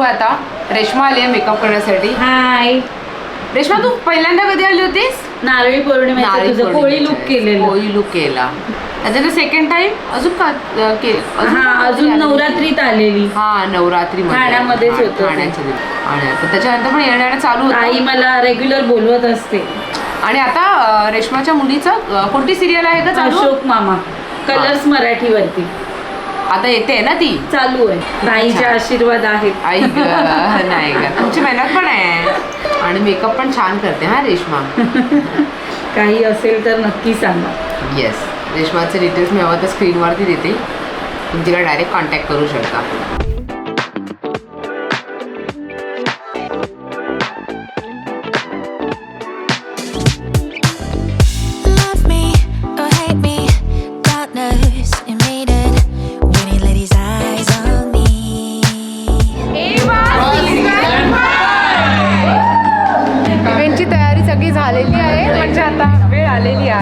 आहे आता. रेश्मा आली आहे मेकअप करण्यासाठी. हाय रेश्मा तू पहिल्यांदा कधी आली होतीस? नारळी तुझं कोळी लुक केलेलं. कोळी लुक केला. त्याच्यानंतर सेकंड टाइम अजून का अजून हा का अजून? नवरात्रीत आलेली. हा नवरात्री ठाण्यामध्येच होतं ते. त्याच्यानंतर पण येणं चालू होतं. आई मला रेग्युलर बोलवत असते. आणि आता अं, रेश्माच्या मुलीचं अं, कोणती सिरियल आहे का चालू? अशोक मामा. कलर्स मराठीवरती. आता येते ना ती? चालू आहे. आईचे आशीर्वाद आहेत. आई ग नाही ग. तुमची मेहनत पण आहे. आणि मेकअप पण छान करते हा रेश्मा? काही असेल तर नक्की सांगा. येस रेश्माचे डिटेल्स मी हवं तर स्क्रीनवरती देते. तुम्ही तिला डायरेक्ट कॉन्टॅक्ट करू शकता.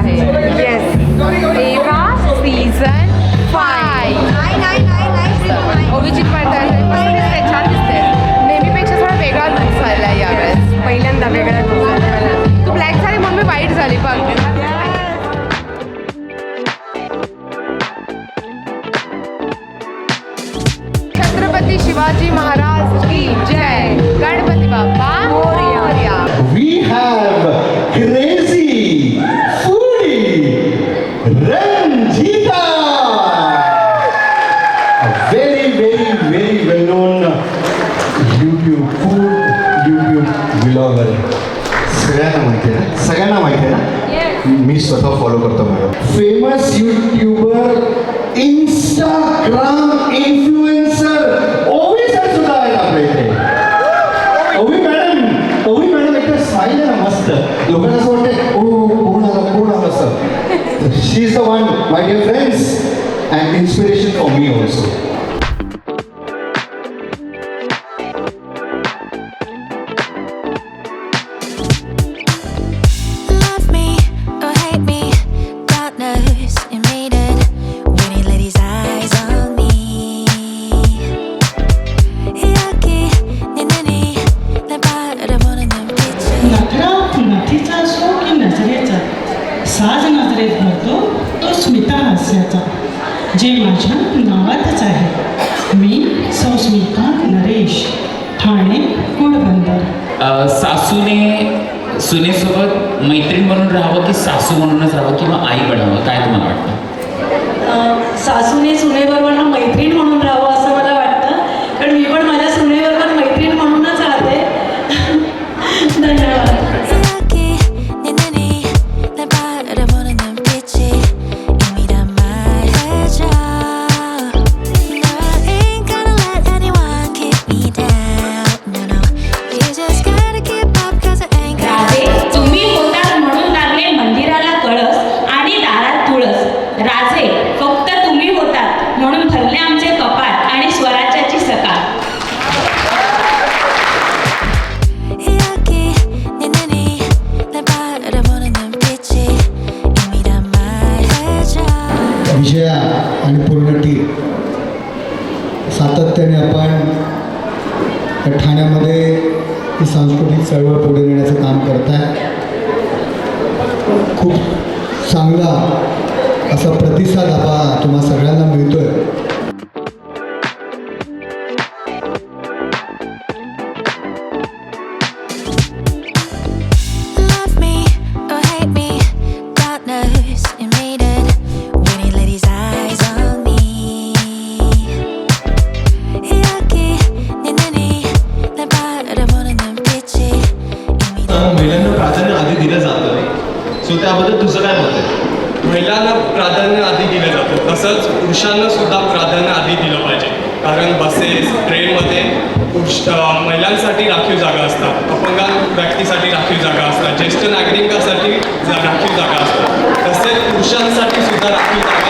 आहे येस एवा सीझन फाय ओबीची पण तयारी झाली. मस्त दिसते. छान दिसते नेहमीपेक्षा थोडा वेगळा लुक झाला यावेळेस. पहिल्यांदा वेगळा लुक तू ब्लॅक झाली मी वाईट झाली बघ. Chhatrapati Shivaji Maharaj my dear friends, an inspiration for me also. सासूने सुनेसोबत मैत्रीण म्हणून राहावं की सासू म्हणूनच राहावं किंवा आई बनावं काय तुम्हाला वाटतं? सासूने सुनेबरोबर ना मैत्रीण म्हणून राहावं विजया आणि पूर्ण टीम. सातत्याने आपण ठाण्यामध्ये ही सांस्कृतिक चळवळ पुढे नेण्याचं काम करत आहे. खूप चांगला असा प्रतिसाद आपा तुम्हा सगळ्यांना मिळतोय. आहे कारण ट्रेनमध्ये पुरुष महिलांसाठी राखीव जागा असतात अपंग व्यक्तीसाठी राखीव जागा असतात ज्येष्ठ नागरिकांसाठी राखीव जागा असतात. तसेच पुरुषांसाठी सुद्धा राखीव जागा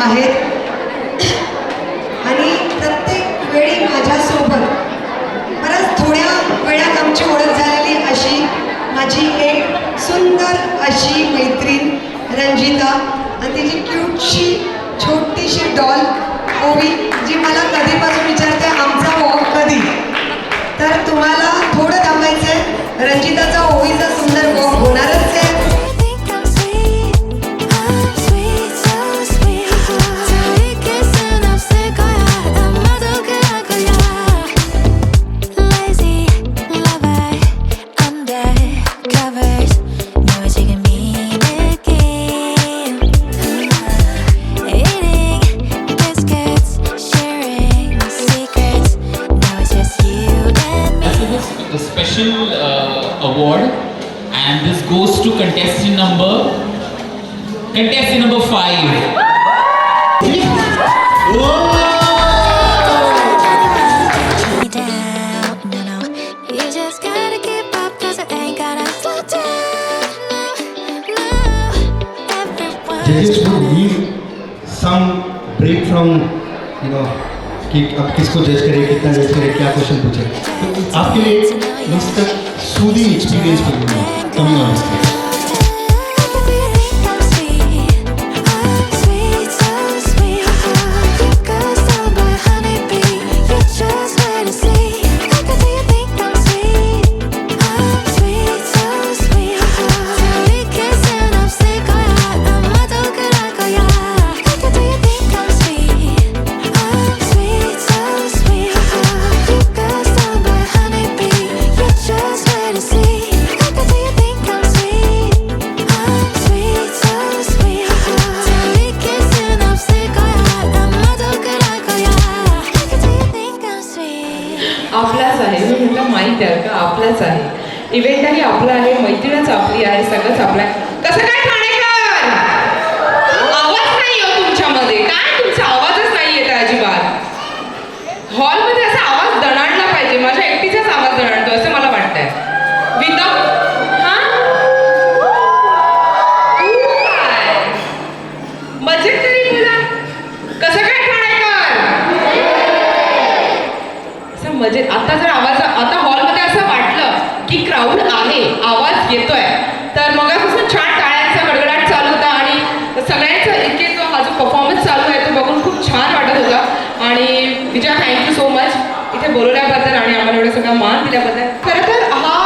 आहेत. आणि प्रत्येक वेळी माझ्यासोबत परत थोड्या वेळात आमची ओळख झालेली अशी माझी एक सुंदर अशी मैत्रीण रंजिता. आणि तिची क्यूटशी छोटीशी डॉल ओवी जी मला कधीपासून विचारते आम goes to contestant number contestant number 5 Judges would give some break from you know कि अब किसको जज करें कितना जज करें क्या क्वेश्चन पूछे तो आपके लिए मुझ तक सूदिंग एक्सपीरियंस बनेगा Ивановских. नाही का? आपलाच आहे. इव्हेंटही आपला आहे मैत्रीणच आपली आहे सगळंच आपलं आहे. कसं काय त्यांना मान दिल्याबद्दल खरं तर हा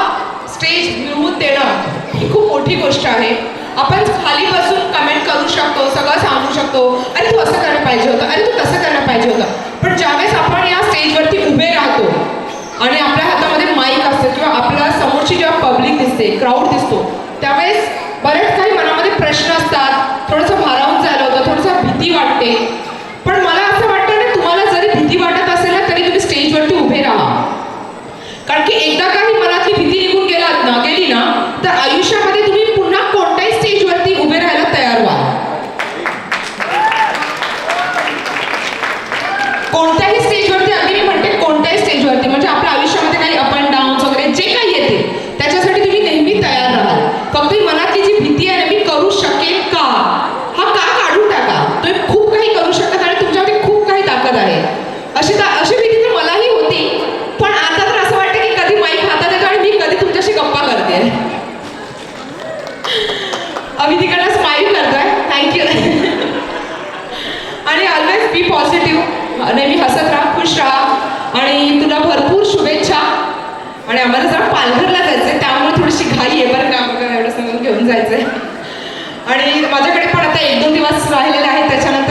स्टेज मिळवून देणं ही खूप मोठी गोष्ट आहे. आपण खाली बसून कमेंट करू शकतो सगळं सांगू शकतो. अरे तू असं करायला पाहिजे होतं अरे तू तसं करायला पाहिजे होतं. पण ज्यावेळेस आपण या स्टेजवरती उभे राहतो आणि आपल्या हातामध्ये माईक असतं किंवा आपल्या समोरची जेव्हा पब्लिक दिसते क्राऊड दिसतो त्यावेळेस बरेच काही मनामध्ये प्रश्न असतात. थोडंसं भारावून झालं होतं थोडंसं भीती वाटते. पण मला आम्हाला जरा पालघरला जायचंय त्यामुळे थोडीशी घाई आहे बरं का एवढं सांगून घेऊन जायचंय. आणि माझ्याकडे पण आता एक दोन दिवस राहिलेले आहेत त्याच्यानंतर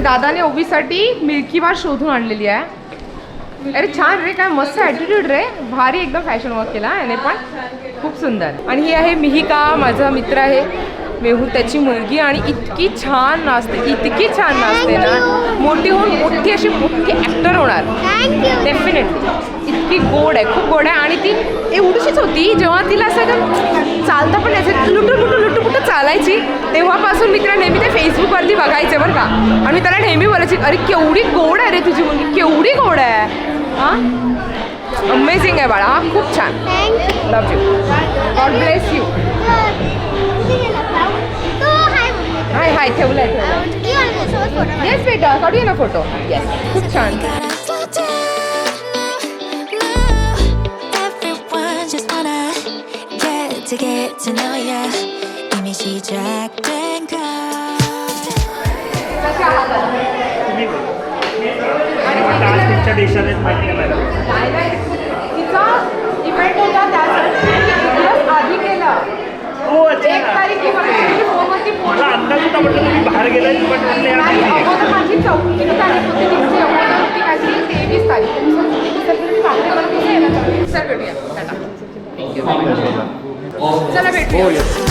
आणि दादाने ओबीसाठी मिल्की बार शोधून आणलेली आहे. अरे छान रे काय मस्त ॲटिट्यूड रे. भारी एकदम फॅशन वॉक केला याने पण. खूप सुंदर. आणि ही आहे मिहिका माझा मित्र आहे. मेहू त्याची मुलगी आणि इतकी छान नाचते इतकी छान नाचते ना. मोठी होऊन मोठी अशी मोठी ॲक्टर होणार. डेफिनेटली इतकी गोड आहे खूप गोड आहे. आणि ती एवढीशीच होती जेव्हा तिला असं चालता पण यायचं लुटू लुटू लुटू लुटू चालायची तेव्हापासून मी तिला नेहमी ते फेसबुकवरती बघायचे बरं का. आणि मी त्याला नेहमी बोलायची अरे केवढी गोड आहे रे तुझी मुलगी केवढी गोड आहे. हां? अमेझिंग आहे बाळा हा खूप छान. Love you god bless you हाय हाय ठेवलाय ठेवलाय येस बेटा काढूया ना फोटो येस खूप छान Gotta slow down now. Everyone just wanna get to get to know ya. 이미 시작된 걸. तुमच्या देशात तिचा तुम्ही बाहेर पण माझी चौथी तारीख होती अगोदर होती माझी तेवीस तारीख. टाटा. चला भेटूया.